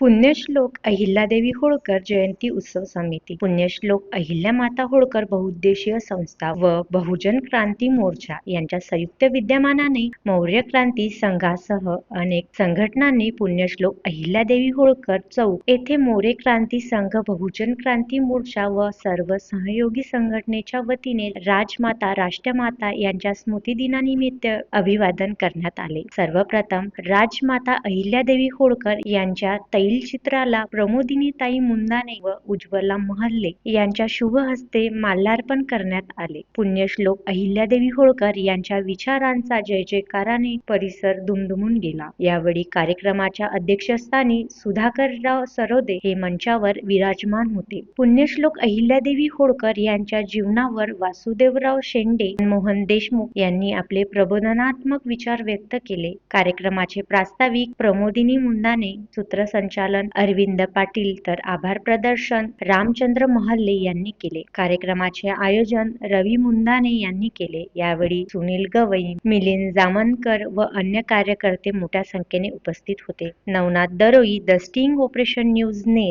पुण्यश्लोक अहिल्यादेवी होळकर जयंती उत्सव समिती. पुण्यश्लोक अहिल्या माता होळकर बहुउद्देशीय संस्था व बहुजन क्रांती मोर्चा यांच्या संयुक्त विद्यमानाने मौर्य क्रांती संघासह अनेक संघटनांनी पुण्यश्लोक अहिल्यादेवी होळकर चौक येथे मोरे क्रांती संघ बहुजन क्रांती मोर्चा व सर्व सहयोगी संघटनेच्या वतीने राजमाता राष्ट्रमाता यांच्या स्मृतिदिनानिमित्त अभिवादन करण्यात आले. सर्वप्रथम राजमाता अहिल्यादेवी होळकर यांच्या तैलचित्राला प्रमोदिनीताई मुंदाने व उज्ज्वला महल्ले यांच्या शुभ हस्ते माल्यार्पण करण्यात आले. पुण्यश्लोक अहिल्यादेवी होळकर यांच्या विचारांचा जय जयकाराने परिसर दुमदुमून गेला. यावेळी कार्यक्रमाच्या अध्यक्षस्थानी सुधाकरराव सरोदे हे मंचावर विराजमान होते. पुण्यश्लोक अहिल्यादेवी होळकर यांच्या जीवनावर वासुदेवराव शेंडे मोहन देशमुख यांनी आपले प्रबोधनात्मक विचार व्यक्त केले. कार्यक्रमाचे प्रास्ताविक प्रमोदिनी मुंदाने सूत्रसंचालन अरविंद पाटील तर आभार प्रदर्शन रामचंद्र महल्ले यांनी केले. कार्यक्रमाचे आयोजन रवी मुंदाने यांनी केले. यावेळी सुनील गवई मिलिंद जामनकर व अन्य कार्यकर्ते मोठ्या संख्येने उपस्थित होते. Navnath Daroi the sting operation news Ner